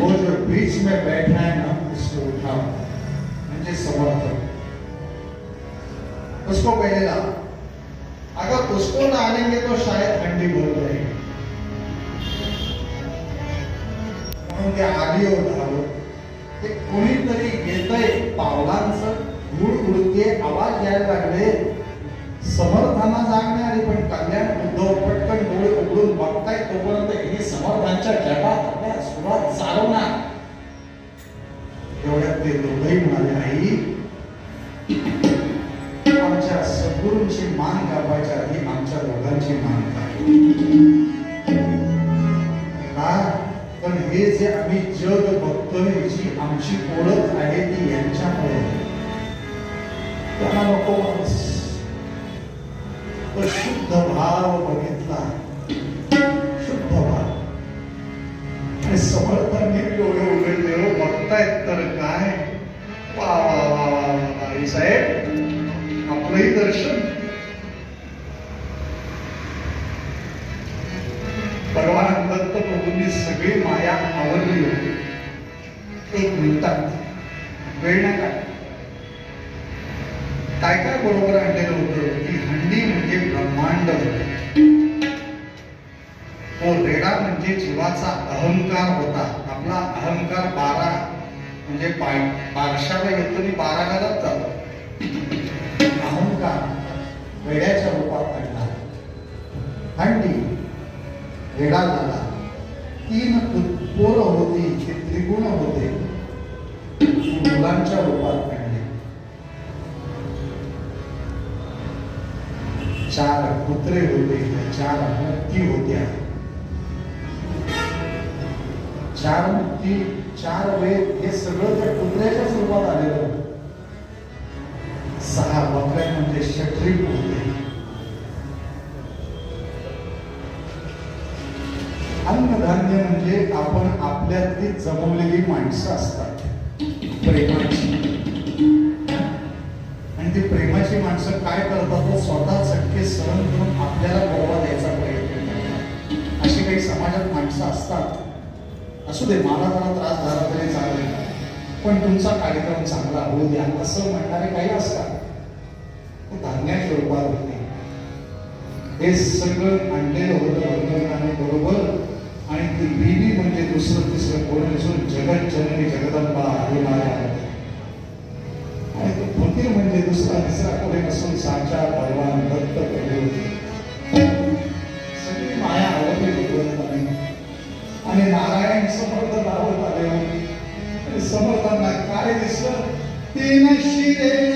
वो जो बीच में बैठा है ना उसको उठाओ। म्हणजे समर्थ उसको पहले अगर उसको ना आनेंगे तो शायद ठंडी बोल रही म्हणून ते आली ते कोणीतरी येतंय पावलांचं धूळ उडते आवाज यायला लागले समर्थांना जागणे नाही आली पण कल्याण उद्धव पटकन डोळे उघडून बघताय तोपर्यंत हे समर्थांच्या जगात ते दोघंही म्हणाले आई आमच्या सद्गुरूंची मान कापायच्या आधी आमच्या दोघांची मान का पण हे जे आम्ही जग बघतोय जी आमची ओळख आहे ती यांच्यामुळे त्यांना नको माणूस. शुद्ध भाव बघितला. आपलंही दर्शन. भगवान दत्त प्रभूंनी सगळी माया आवडली होती. एक मिनिटात. वेळ नाही काय काय काय बरोबर आणलेलं होतं? की हंडी म्हणजे ब्रह्मांड होते. तो रेडा म्हणजे जीवाचा अहंकार होता. आपला अहंकार बारा म्हणजे पाय येतो आणि बारा घालत जातो. अहंकार वेड्याच्या रूपात आणला हंडी वेडा झाला. तीन पोर पोरं होती ते त्रिगुण होते मुलांच्या रूपात आणले चार कुत्रे होते चार मुक्ती होत्या. चार मुक्ती चार वेद हे सगळं त्या कुत्र्याच्या स्वरूपात आलेलं होतं. सहा बकऱ्या म्हणजे शटरी होते. अन्नधान्य म्हणजे आपण आपल्यातली जमवलेली माणसं असतात. प्रेमाची. आणि ती प्रेमाची माणसं काय करतात? स्वतः चटके सहन करून आपल्याला गोवा द्यायचा प्रयत्न करतात. अशी काही समाजात माणसं असतात. असू दे मला जरा त्रास झाला तरी चालेल. पण तुमचा कार्यक्रम चांगला होऊ द्या असं म्हणणारे काही असतात. धान्याच्या रूपात होते हे सगळं आणलेलं होतं वडिलांनी बरोबर. आणि ती बीबी म्हणजे दुसरं तिसरं कोण नसून जगत जननी जगदंबा हे माया होते आणि तो फकीर म्हणजे दुसरा तिसरा कोणी नसून साचा भगवान दत्त प्रभू सगळी माया आवडली भगवंताने. आणि नारायण समर्थ लावत आले. आणि समर्थांना काय दिसलं? तीन शिरे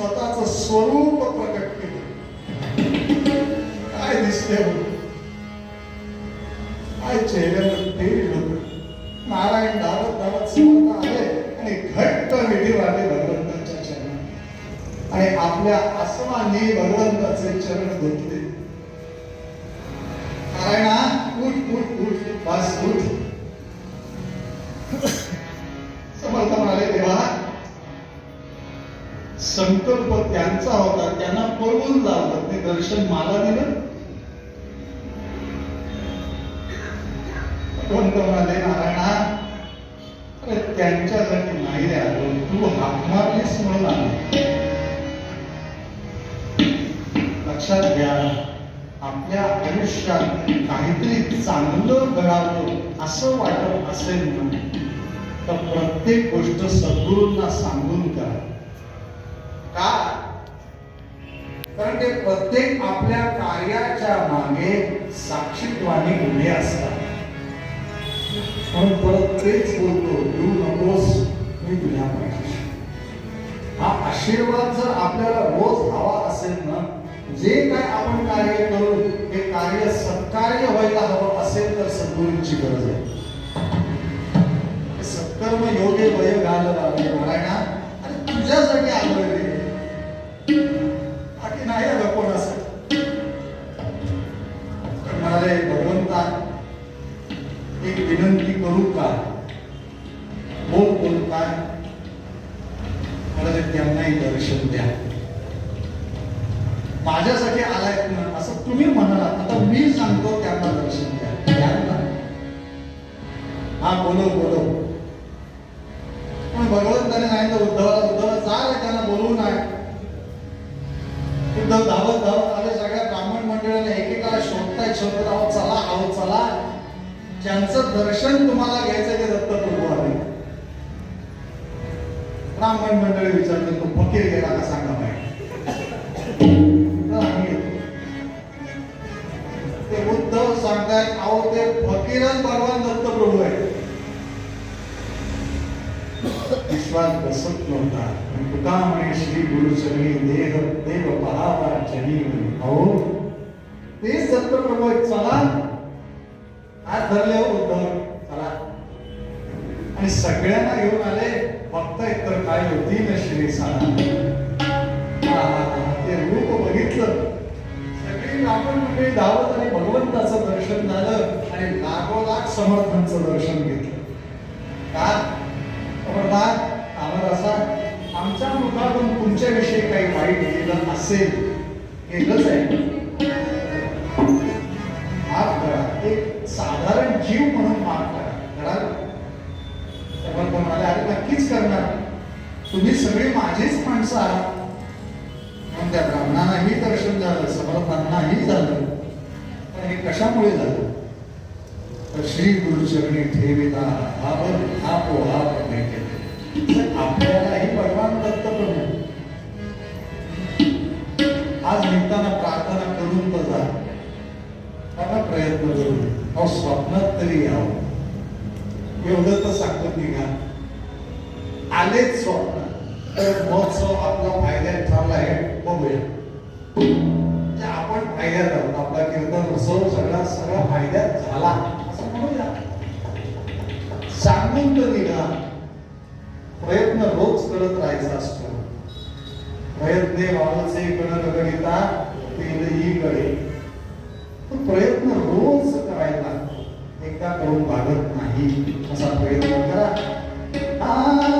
स्वतःच स्वरूप प्रकट केलं. काय दिसते काय चेहऱ्यावर तेज होत नारायण धावत धावत स्वतः आले आणि घट्ट विधी वाढले भगवंताच्या चरणात. आणि आपल्या आसमानी भगवंताचे चरण घेतले संकल्प त्यांचा होता त्यांना पळवून लावलं. ते दर्शन मला दिलं. भगवंत म्हणाले नारायणा अरे त्यांच्यासाठी नाही रे आलो. तू हाक मारलीस म्हणून. आलो लक्षात घ्या आपल्या आयुष्यात काहीतरी चांगलं घडावं असं वाटत असेल ना तर प्रत्येक गोष्ट सद्गुरूंना सांगून करा. कारण ते प्रत्येक आपल्या कार्याच्या मागे साक्षीत्वाने उभे असतात. म्हणून परत तेच बोलतो येऊ नकोस मी तुझ्या पाहिजे. हा आशीर्वाद जर आपल्याला रोज हवा असेल ना जे काय आपण कार्य करू हे कार्य सत्कार्य व्हायला हवं असेल तर सद्गुरूंची गरज आहे. सत्कर्म योग्य वय घाल नारायणा. आणि तुझ्यासाठी मला त्यांनाही दर्शन द्या. माझ्यासाठी आलाय ना असं तुम्ही म्हणाला आता मी सांगतो त्यांना दर्शन द्या. त्यांना. हा बोलो बोलो पण भगवंताने तर उद्धवाला उद्धव चाल त्यांना बोलवू आहे उद्धव धावत धावत आले सगळ्या ब्राह्मण मंडळाने एकेकाला शोधताय शोधत आहोत चला आहो चला. ज्यांचं दर्शन तुम्हाला घ्यायचं ते दत्तप्रभू आले ब्राह्मण मंडळी विचारते तो फकीर गेला का सांगा ते उद्धव सांगताय अहो ते फकीरच भगवान दत्तप्रभू आहे विश्वास बसत नव्हता. तुका म्हणे श्री गुरुचरणी देह देव पहावा जनी अहो ते दत्तप्रभू आहेत चला. आज धरले हो उद्धव सगळ्यांना घेऊन आले. फक्त एकतर काय होती ना श्री सारा ते रूप बघितलं. सगळी आपण मंडळी धावत आणि भगवंताचं दर्शन झालं आणि लागोलाग समर्थांचं दर्शन घेतलं. का? खबरदार आम्हाला असा आमच्या मुखातून तुमच्याविषयी काही वाईट केलं असेल केलंच आहे. माफ करा. एक साधारण तुम्ही सगळी माझीच माणसं आहात. पण त्या ब्राह्मणांनाही दर्शन झालं समर्थांनाही झालं. पण हे कशामुळे झालं? तर श्री गुरुचरणी ठेविता हा आपो आप भेटे आपल्यालाही भगवान दत्त प्रभू आज निघताना प्रार्थना करून तर जा बघा प्रयत्न करून अहो स्वप्नात तरी यावं. एवढं तर सांगत निघा. आलेच स्वप्न. तर महोत्सव आपला फायद्यात आहे बघूया. आपण फायद्यात आहोत आपला कीर्तन उत्सव सगळा सगळा फायद्यात झाला. असं म्हणूया. सांगून तर निघा. प्रयत्न रोज करत राहायचा असतो. प्रयत्ने वावचे कण तेलही गळे पण प्रयत्न रोज करायला एकदा करून भागत नाही असा प्रयत्न करा.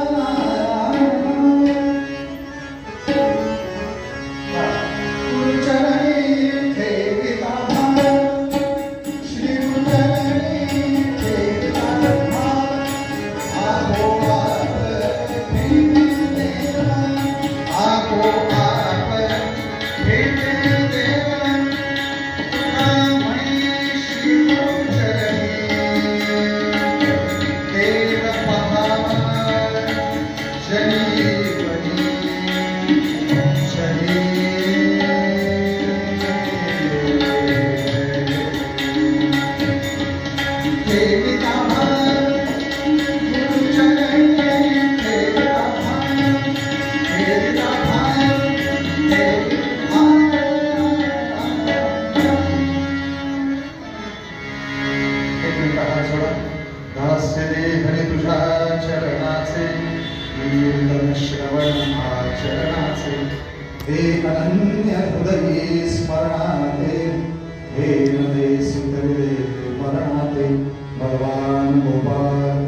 चरणाचे हे अनन्य हृदये स्मरणाते हे हृदय सुतले मरणाते भगवान गोपाल